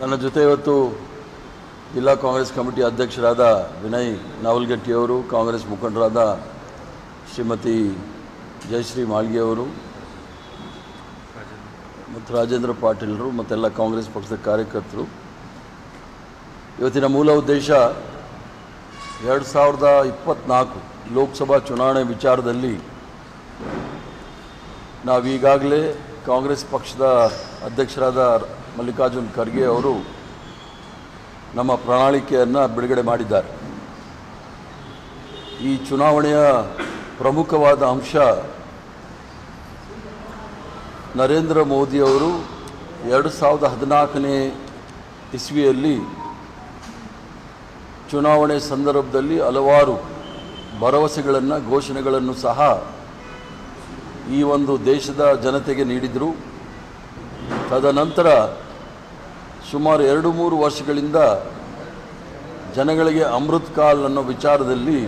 ನನ್ನ ಜೊತೆ ಇವತ್ತು ಜಿಲ್ಲಾ ಕಾಂಗ್ರೆಸ್ ಕಮಿಟಿ ಅಧ್ಯಕ್ಷರಾದ ವಿನಯ್ ನಾವಲ್ಗಟ್ಟಿಯವರು, ಕಾಂಗ್ರೆಸ್ ಮುಖಂಡರಾದ ಶ್ರೀಮತಿ ಜಯಶ್ರೀ ಮಾಳ್ಗೆಯವರು ಮತ್ತು ರಾಜೇಂದ್ರ ಪಾಟೀಲರು ಮತ್ತೆಲ್ಲ ಕಾಂಗ್ರೆಸ್ ಪಕ್ಷದ ಕಾರ್ಯಕರ್ತರು. ಇವತ್ತಿನ ಮೂಲ ಉದ್ದೇಶ ಎರಡು ಸಾವಿರದ ಇಪ್ಪತ್ತ್ನಾಲ್ಕು ಲೋಕಸಭಾ ಚುನಾವಣೆ ವಿಚಾರದಲ್ಲಿ ನಾವೀಗಾಗಲೇ ಕಾಂಗ್ರೆಸ್ ಪಕ್ಷದ ಅಧ್ಯಕ್ಷರಾದ ಮಲ್ಲಿಕಾರ್ಜುನ್ ಖರ್ಗೆ ಅವರು ನಮ್ಮ ಪ್ರಣಾಳಿಕೆಯನ್ನು ಬಿಡುಗಡೆ ಮಾಡಿದ್ದಾರೆ. ಈ ಚುನಾವಣೆಯ ಪ್ರಮುಖವಾದ ಅಂಶ ನರೇಂದ್ರ ಮೋದಿಯವರು ಎರಡು ಸಾವಿರದ ಹದಿನಾಲ್ಕನೇ ಇಸ್ವಿಯಲ್ಲಿ ಚುನಾವಣೆ ಸಂದರ್ಭದಲ್ಲಿ ಹಲವಾರು ಭರವಸೆಗಳನ್ನು, ಘೋಷಣೆಗಳನ್ನು ಸಹ ಈ ಒಂದು ದೇಶದ ಜನತೆಗೆ ನೀಡಿದರು. ತದನಂತರ ಸುಮಾರು ಎರಡು ಮೂರು ವರ್ಷಗಳಿಂದ ಜನಗಳಿಗೆ ಅಮೃತ್ ಕಾಲ್ ಅನ್ನೋ ವಿಚಾರದಲ್ಲಿ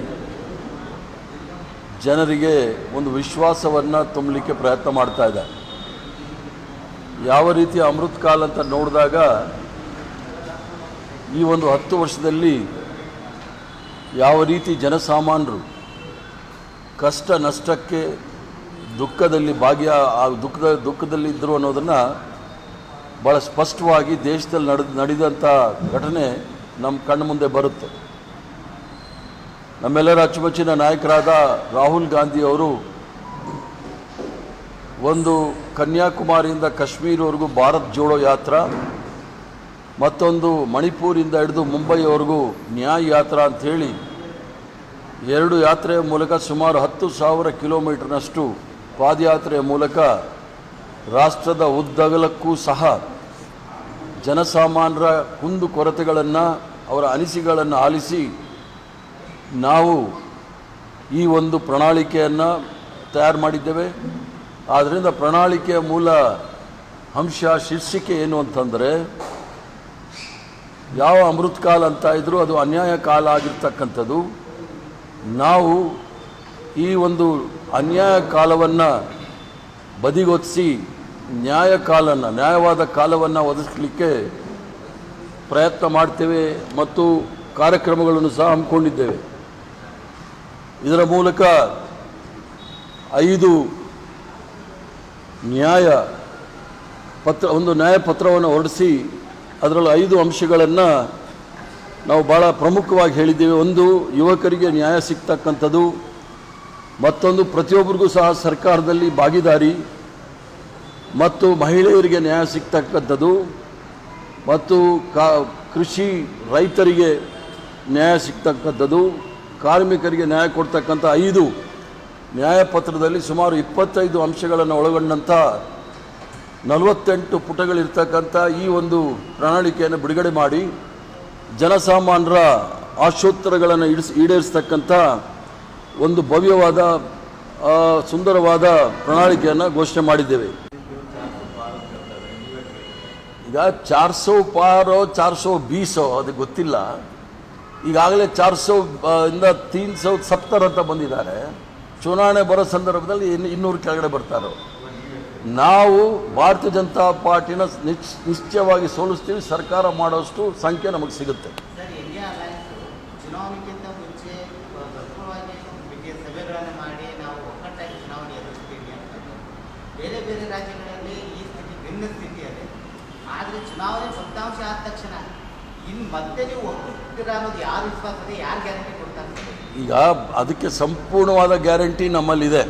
ಜನರಿಗೆ ಒಂದು ವಿಶ್ವಾಸವನ್ನು ತುಂಬಲಿಕ್ಕೆ ಪ್ರಯತ್ನ ಮಾಡ್ತಾ ಇದೆ ಯಾವ ರೀತಿ ಅಮೃತ್ ಕಾಲ್ ಅಂತ ನೋಡಿದಾಗ ಈ ಒಂದು ಹತ್ತು ವರ್ಷದಲ್ಲಿ ಯಾವ ರೀತಿ ಜನಸಾಮಾನ್ಯರು ಕಷ್ಟ ನಷ್ಟಕ್ಕೆ ದುಃಖದಲ್ಲಿ ಭಾಗ್ಯ, ಆ ದುಃಖದ ದುಃಖದಲ್ಲಿ ಇದ್ದರು ಅನ್ನೋದನ್ನು ಭಾಳ ಸ್ಪಷ್ಟವಾಗಿ ದೇಶದಲ್ಲಿ ನಡೆದ ನಡೆದಂಥ ಘಟನೆ ನಮ್ಮ ಕಣ್ಣು ಮುಂದೆ ಬರುತ್ತೆ. ನಮ್ಮೆಲ್ಲರ ಅಚ್ಚುಮೆಚ್ಚಿನ ನಾಯಕರಾದ ರಾಹುಲ್ ಗಾಂಧಿಯವರು ಒಂದು ಕನ್ಯಾಕುಮಾರಿಯಿಂದ ಕಾಶ್ಮೀರವರೆಗೂ ಭಾರತ್ ಜೋಡೋ ಯಾತ್ರಾ, ಮತ್ತೊಂದು ಮಣಿಪುರಿಂದ ಹಿಡಿದು ಮುಂಬೈವರೆಗೂ ನ್ಯಾಯ ಯಾತ್ರಾ ಅಂಥೇಳಿ ಎರಡು ಯಾತ್ರೆಯ ಮೂಲಕ ಸುಮಾರು ಹತ್ತು ಸಾವಿರ ಕಿಲೋಮೀಟರ್ನಷ್ಟು ಪಾದಯಾತ್ರೆಯ ಮೂಲಕ ರಾಷ್ಟ್ರದ ಉದ್ದಗಲಕ್ಕೂ ಸಹ ಜನಸಾಮಾನ್ಯರ ಕುಂದು ಕೊರತೆಗಳನ್ನು, ಅವರ ಅನಿಸಿಕೆಗಳನ್ನು ಆಲಿಸಿ, ನಾವು ಈ ಒಂದು ಪ್ರಣಾಳಿಕೆಯನ್ನು ತಯಾರು ಮಾಡಿದ್ದೇವೆ. ಆದ್ದರಿಂದ ಪ್ರಣಾಳಿಕೆಯ ಮೂಲ ಅಂಶ, ಶೀರ್ಷಿಕೆ ಏನು ಅಂತಂದರೆ, ಯಾವ ಅಮೃತ್ ಕಾಲ ಅಂತ ಇದ್ದರೂ ಅದು ಅನ್ಯಾಯ ಕಾಲ ಆಗಿರ್ತಕ್ಕಂಥದ್ದು. ನಾವು ಈ ಒಂದು ಅನ್ಯಾಯ ಕಾಲವನ್ನು ಬದಿಗೊತ್ತಿಸಿ ನ್ಯಾಯ ಕಾಲನ್ನು ನ್ಯಾಯವಾದ ಕಾಲವನ್ನು ಒದಗಿಸಲಿಕ್ಕೆ ಪ್ರಯತ್ನ ಮಾಡ್ತೇವೆ ಮತ್ತು ಕಾರ್ಯಕ್ರಮಗಳನ್ನು ಸಹ ಹಮ್ಮಿಕೊಂಡಿದ್ದೇವೆ. ಇದರ ಮೂಲಕ ಐದು ನ್ಯಾಯ ಪತ್ರ, ಒಂದು ನ್ಯಾಯಪತ್ರವನ್ನು ಹೊರಡಿಸಿ ಅದರಲ್ಲಿ ಐದು ಅಂಶಗಳನ್ನು ನಾವು ಭಾಳ ಪ್ರಮುಖವಾಗಿ ಹೇಳಿದ್ದೇವೆ. ಒಂದು, ಯುವಕರಿಗೆ ನ್ಯಾಯ ಸಿಗ್ತಕ್ಕಂಥದ್ದು. ಮತ್ತೊಂದು, ಪ್ರತಿಯೊಬ್ಬರಿಗೂ ಸಹ ಸರ್ಕಾರದಲ್ಲಿ ಭಾಗಿದಾರಿ. ಮತ್ತು ಮಹಿಳೆಯರಿಗೆ ನ್ಯಾಯ ಸಿಗ್ತಕ್ಕಂಥದ್ದು ಮತ್ತು ಕಾ, ಕೃಷಿ ರೈತರಿಗೆ ನ್ಯಾಯ ಸಿಗ್ತಕ್ಕಂಥದ್ದು, ಕಾರ್ಮಿಕರಿಗೆ ನ್ಯಾಯ ಕೊಡ್ತಕ್ಕಂಥ ಐದು ನ್ಯಾಯಪತ್ರದಲ್ಲಿ ಸುಮಾರು ಇಪ್ಪತ್ತೈದು ಅಂಶಗಳನ್ನು ಒಳಗೊಂಡಂಥ ನಲವತ್ತೆಂಟು ಪುಟಗಳಿರ್ತಕ್ಕಂಥ ಈ ಒಂದು ಪ್ರಣಾಳಿಕೆಯನ್ನು ಬಿಡುಗಡೆ ಮಾಡಿ ಜನಸಾಮಾನ್ಯರ ಆಶೋತ್ತರಗಳನ್ನು ಇಡಿಸ್, ಈಡೇರಿಸ್ತಕ್ಕಂಥ ಒಂದು ಭವ್ಯವಾದ ಸುಂದರವಾದ ಪ್ರಣಾಳಿಕೆಯನ್ನು ಘೋಷಣೆ ಮಾಡಿದ್ದೇವೆ. ಈಗ ಚಾರ್ ಸೌ ಪಾರೋ ಚಾರ್ ಸೌ ಬೀಸೋ, ಅದು ಗೊತ್ತಿಲ್ಲ. ಈಗಾಗಲೇ ಚಾರ್ ಸೌ ಇಂದ ತೀನ್ ಸೌ ಸಪ್ತರ್ ಅಂತ ಬಂದಿದ್ದಾರೆ. ಚುನಾವಣೆ ಬರೋ ಸಂದರ್ಭದಲ್ಲಿ ಇನ್ನು ಇನ್ನೂರು ಕೆಳಗಡೆ ಬರ್ತಾರೆ? ನಾವು ಭಾರತೀಯ ಜನತಾ ಪಾರ್ಟಿನ ನಿಶ್, ನಿಶ್ಚಯವಾಗಿ ಸೋಲಿಸ್ತೀವಿ, ಸರ್ಕಾರ ಮಾಡೋಷ್ಟು ಸಂಖ್ಯೆ ನಮಗೆ ಸಿಗುತ್ತೆ. ಬೇರೆ ಬೇರೆ ರಾಜ್ಯಗಳಲ್ಲಿ ಈ ಚುನಾವಣೆ ಫಲಿತಾಂಶ ಆದ ತಕ್ಷಣ ಇನ್ನು ಮತ್ತೆ ನೀವು ಒಕ್ಕೂಡ್ತೀರಾ ಅನ್ನೋದು ಯಾರು ವಿಶ್ವಾಸ ಯಾರು ಗ್ಯಾರಂಟಿ ಕೊಡ್ತಾರೆ? ಈಗ ಅದಕ್ಕೆ ಸಂಪೂರ್ಣವಾದ ಗ್ಯಾರಂಟಿ ನಮ್ಮಲ್ಲಿದೆ.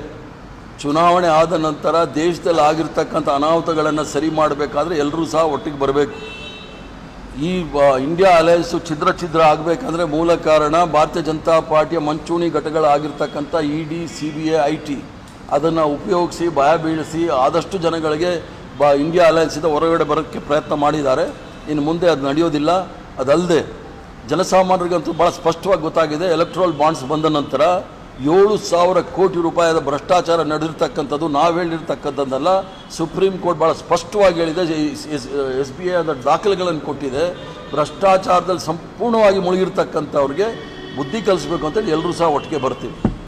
ಚುನಾವಣೆ ಆದ ನಂತರ ದೇಶದಲ್ಲಿ ಆಗಿರ್ತಕ್ಕಂಥ ಅನಾಹುತಗಳನ್ನು ಸರಿ ಮಾಡಬೇಕಾದ್ರೆ ಎಲ್ಲರೂ ಸಹ ಒಟ್ಟಿಗೆ ಬರಬೇಕು. ಈ ಇಂಡಿಯಾ ಅಲಯನ್ಸು ಛಿದ್ರ ಛಿದ್ರ ಆಗಬೇಕಂದ್ರೆ ಮೂಲ ಕಾರಣ ಭಾರತೀಯ ಜನತಾ ಪಾರ್ಟಿಯ ಮಂಚೂಣಿ ಘಟಕಗಳಾಗಿರ್ತಕ್ಕಂಥ E D C B I T T ಅದನ್ನು ಉಪಯೋಗಿಸಿ ಭಯ ಬೀಳಿಸಿ, ಆದಷ್ಟು ಜನಗಳಿಗೆ ಬ ಇಂಡಿಯಾ ಅಲಯನ್ಸಿಂದ ಹೊರಗಡೆ ಬರೋಕ್ಕೆ ಪ್ರಯತ್ನ ಮಾಡಿದ್ದಾರೆ. ಇನ್ನು ಮುಂದೆ ಅದು ನಡೆಯೋದಿಲ್ಲ. ಅದಲ್ಲದೆ ಜನಸಾಮಾನ್ಯರಿಗಂತೂ ಭಾಳ ಸ್ಪಷ್ಟವಾಗಿ ಗೊತ್ತಾಗಿದೆ ಎಲೆಕ್ಟ್ರಲ್ ಬಾಂಡ್ಸ್ ಬಂದ ನಂತರ ಏಳು ಸಾವಿರ ಕೋಟಿ ರೂಪಾಯಿಯ ಭ್ರಷ್ಟಾಚಾರ ನಡೆದಿರ್ತಕ್ಕಂಥದ್ದು ನಾವು ಹೇಳಿರ್ತಕ್ಕಂಥದ್ದಲ್ಲ. ಸುಪ್ರೀಂ ಕೋರ್ಟ್ ಭಾಳ ಸ್ಪಷ್ಟವಾಗಿ ಹೇಳಿದೆ ಎಸ್ ಬಿ ಐ ಅದರ ದಾಖಲೆಗಳನ್ನು ಕೊಟ್ಟಿದೆ. ಭ್ರಷ್ಟಾಚಾರದಲ್ಲಿ ಸಂಪೂರ್ಣವಾಗಿ ಮುಳುಗಿರ್ತಕ್ಕಂಥವ್ರಿಗೆ ಬುದ್ಧಿ ಕಲಿಸ್ಬೇಕು ಅಂತೇಳಿ ಎಲ್ಲರೂ ಸಹ ಒಟ್ಟಿಗೆ ಬರ್ತೀವಿ.